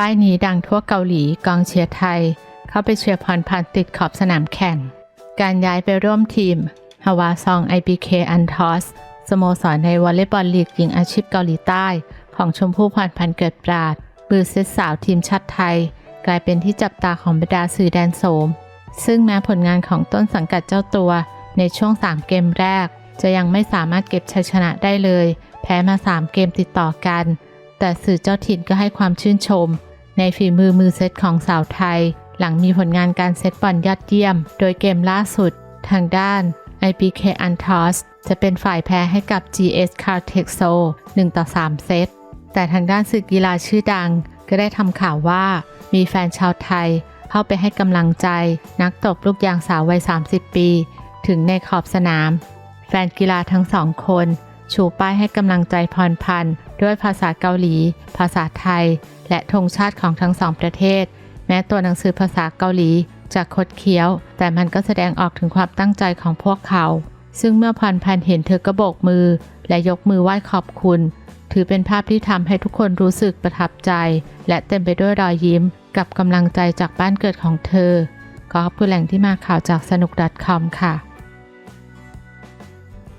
ป้ายนี้ดังทั่วเกาหลีกองเชียร์ไทย เข้าไปเชียร์พรพันติดขอบสนามแข่ง การย้ายไปร่วมทีมฮาวาซอง IBK อันทอสสโมสรในวอลเลย์บอลลีกหญิงอาชีพเกาหลีใต้ ของชมพู่พรพันเกิดปราดมือเซตสาวทีมชาติไทย กลายเป็นที่จับตาของบรรดาสื่อแดนโสม ซึ่งแม้ผลงานของต้นสังกัดเจ้าตัวในช่วง 3 เกมแรก จะยังไม่สามารถเก็บชัยชนะได้เลย แพ้มา 3 เกมติดต่อกัน แต่สื่อเจ้าถิ่นก็ให้ความชื่นชม ในฝีมือมือเซตของสาวไทย หลังมีผลงานการเซตบอลยอดเยี่ยม โดยเกมล่าสุด ทางด้าน IBK a n t o s จะเป็นฝ่ายแพ้ให้กับ GS c a r t e x o 1 ต่อ 3 เซต แต่ทางด้านสื่อกีฬาชื่อดัง ก็ได้ทำข่าวว่า มีแฟนชาวไทย เข้าไปให้กำลังใจ นักตบลูกยางสาววัย 30 ปี ถึงในขอบสนาม แฟนกีฬาทั้งสองคน ชูป้ายให้กำลังใจพรพันธ์ด้วยภาษาเกาหลี ภาษาไทย และธงชาติของทั้งสองประเทศ แม้ตัวหนังสือภาษาเกาหลีจะคดเคี้ยว แต่มันก็แสดงออกถึงความตั้งใจของพวกเขา ซึ่งเมื่อพรพันธ์เห็นเธอก็โบกมือ และยกมือไหว้ขอบคุณ ถือเป็นภาพที่ทำให้ทุกคนรู้สึกประทับใจ และเต็มไปด้วยรอยยิ้ม กับกำลังใจจากบ้านเกิดของเธอขอขอบคุณแหล่งที่มาข่าวจากสนุก .com ค่ะ